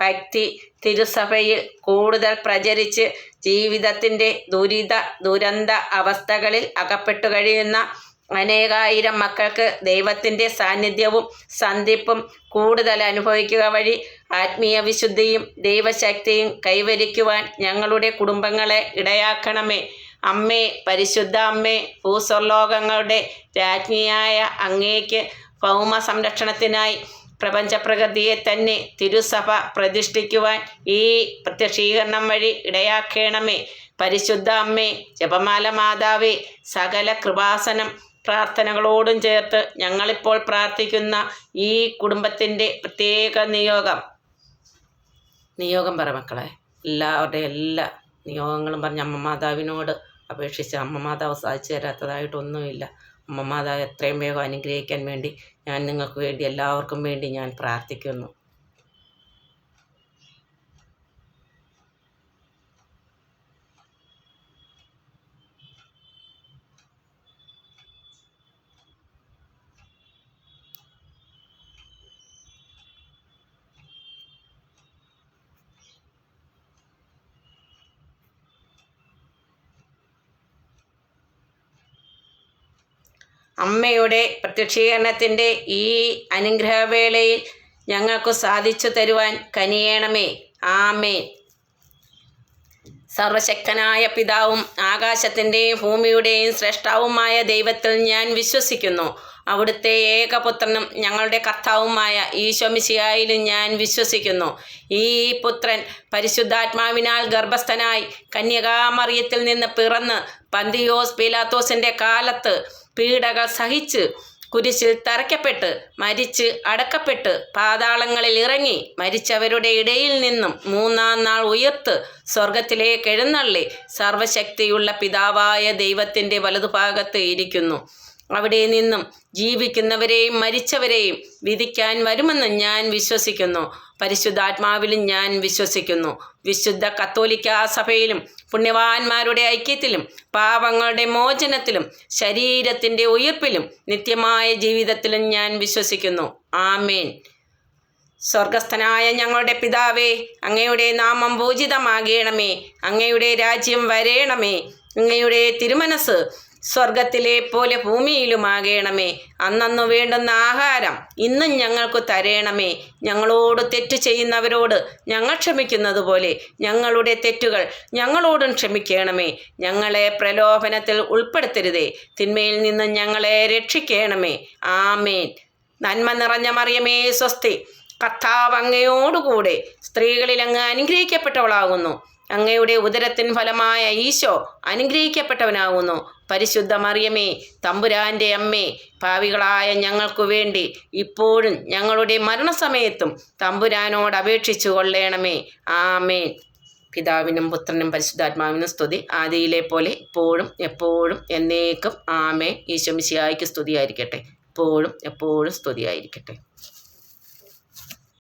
ഭക്തി തിരുസഭയിൽ കൂടുതൽ പ്രചരിച്ച് ജീവിതത്തിന്റെ ദുരിത ദുരന്ത അവസ്ഥകളിൽ അകപ്പെട്ടു കഴിയുന്ന അനേകായിരം മക്കൾക്ക് ദൈവത്തിന്റെ സാന്നിധ്യവും സന്ധിപ്പും കൂടുതൽ അനുഭവിക്കുക വഴി ആത്മീയ വിശുദ്ധിയും ദൈവശക്തിയും കൈവരിക്കുവാൻ ഞങ്ങളുടെ കുടുംബങ്ങളെ ഇടയാക്കണമേ. അമ്മേ പരിശുദ്ധ അമ്മേ ഭൂസ്വർലോകങ്ങളുടെ രാജ്ഞിയായ അങ്ങേക്ക് ഭൗമ സംരക്ഷണത്തിനായി പ്രപഞ്ചപ്രകൃതിയെ തന്നെ തിരുസഭ പ്രതിഷ്ഠിക്കുവാൻ ഈ പ്രത്യക്ഷീകരണം വഴി ഇടയാക്കേണമേ. പരിശുദ്ധ അമ്മേ ജപമാല മാതാവേ സകല കൃപാസനം പ്രാർത്ഥനകളോടും ചേർത്ത് ഞങ്ങളിപ്പോൾ പ്രാർത്ഥിക്കുന്ന ഈ കുടുംബത്തിന്റെ പ്രത്യേക നിയോഗം. നിയോഗം പറ മക്കളെ. എല്ലാവരുടെ എല്ലാ നിയോഗങ്ങളും പറഞ്ഞ് അമ്മ മാതാവിനോട് അപേക്ഷിച്ച് അമ്മ മാതാവ് സാധിച്ചു തരാത്തതായിട്ടൊന്നുമില്ല മാതാവ് എത്രയും വേഗം അനുഗ്രഹിക്കാൻ വേണ്ടി ഞാൻ നിങ്ങൾക്ക് വേണ്ടി എല്ലാവർക്കും വേണ്ടി ഞാൻ പ്രാർത്ഥിക്കുന്നു. അമ്മയുടെ പ്രത്യക്ഷീകരണത്തിന്റെ ഈ അനുഗ്രഹവേളയിൽ ഞങ്ങൾക്ക് സാധിച്ചു തരുവാൻ കനിയേണമേ. ആമേ സർവശക്തനായ പിതാവും ആകാശത്തിന്റെയും ഭൂമിയുടെയും ശ്രേഷ്ഠാവുമായ ദൈവത്തിൽ ഞാൻ വിശ്വസിക്കുന്നു. അവിടുത്തെ ഏകപുത്രനും ഞങ്ങളുടെ കർത്താവുമായ ഈശോമിശിയായിലും ഞാൻ വിശ്വസിക്കുന്നു. ഈ പുത്രൻ പരിശുദ്ധാത്മാവിനാൽ ഗർഭസ്ഥനായി കന്യകാമറിയത്തിൽ നിന്ന് പിറന്ന് പന്തിയോസ് പീലാത്തോസിന്റെ കാലത്ത് പീഡകൾ സഹിച്ച് കുരിശിൽ തറയ്ക്കപ്പെട്ട് മരിച്ച് അടക്കപ്പെട്ട് പാതാളങ്ങളിൽ ഇറങ്ങി മരിച്ചവരുടെ ഇടയിൽ നിന്നും മൂന്നാം നാൾ ഉയർത്ത് സ്വർഗത്തിലേക്ക് എഴുന്നള്ളി സർവശക്തിയുള്ള പിതാവായ ദൈവത്തിന്റെ വലതുഭാഗത്ത് ഇരിക്കുന്നു. അവിടെ നിന്നും ജീവിക്കുന്നവരെയും മരിച്ചവരെയും വിധിക്കാൻ വരുമെന്ന് ഞാൻ വിശ്വസിക്കുന്നു. പരിശുദ്ധാത്മാവിലും ഞാൻ വിശ്വസിക്കുന്നു. വിശുദ്ധ കത്തോലിക്ക സഭയിലും പുണ്യവാന്മാരുടെ ഐക്യത്തിലും പാപങ്ങളുടെ മോചനത്തിലും ശരീരത്തിന്റെ ഉയർപ്പിലും നിത്യമായ ജീവിതത്തിലും ഞാൻ വിശ്വസിക്കുന്നു. ആമേൻ. സ്വർഗസ്ഥനായ ഞങ്ങളുടെ പിതാവേ അങ്ങയുടെ നാമം പൂജിതമാകേണമേ. അങ്ങയുടെ രാജ്യം വരേണമേ. അങ്ങയുടെ തിരുമനസ് സ്വർഗത്തിലെ പോലെ ഭൂമിയിലുമാകേണമേ. അന്നന്നു വേണ്ടുന്ന ആഹാരം ഇന്നും ഞങ്ങൾക്ക് തരേണമേ. ഞങ്ങളോട് തെറ്റ് ചെയ്യുന്നവരോട് ഞങ്ങൾ ക്ഷമിക്കുന്നത് പോലെ ഞങ്ങളുടെ തെറ്റുകൾ ഞങ്ങളോടും ക്ഷമിക്കണമേ. ഞങ്ങളെ പ്രലോഭനത്തിൽ ഉൾപ്പെടുത്തരുതേ. തിന്മയിൽ നിന്ന് ഞങ്ങളെ രക്ഷിക്കണമേ. ആമേൻ. നന്മ നിറഞ്ഞ മറിയമേ സ്വസ്തി. കർത്താവ് അങ്ങയോടുകൂടെ സ്ത്രീകളിൽ അങ്ങ് അനുഗ്രഹിക്കപ്പെട്ടവളാകുന്നു. അങ്ങയുടെ ഉദരത്തിൻ ഫലമായ ഈശോ അനുഗ്രഹിക്കപ്പെട്ടവനാകുന്നു. പരിശുദ്ധ മറിയമേ തമ്പുരാന്റെ അമ്മേ പാവികളായ ഞങ്ങൾക്കു വേണ്ടി ഇപ്പോഴും ഞങ്ങളുടെ മരണസമയത്തും തമ്പുരാനോട് അപേക്ഷിച്ചു കൊള്ളേണമേ. ആമേ പിതാവിനും പുത്രനും പരിശുദ്ധാത്മാവിനും സ്തുതി. ആദിയിലെ പോലെ ഇപ്പോഴും എപ്പോഴും എന്നേക്കും ആമേ ഈശോ മിശിയായിക്ക് സ്തുതിയായിരിക്കട്ടെ. ഇപ്പോഴും എപ്പോഴും സ്തുതിയായിരിക്കട്ടെ.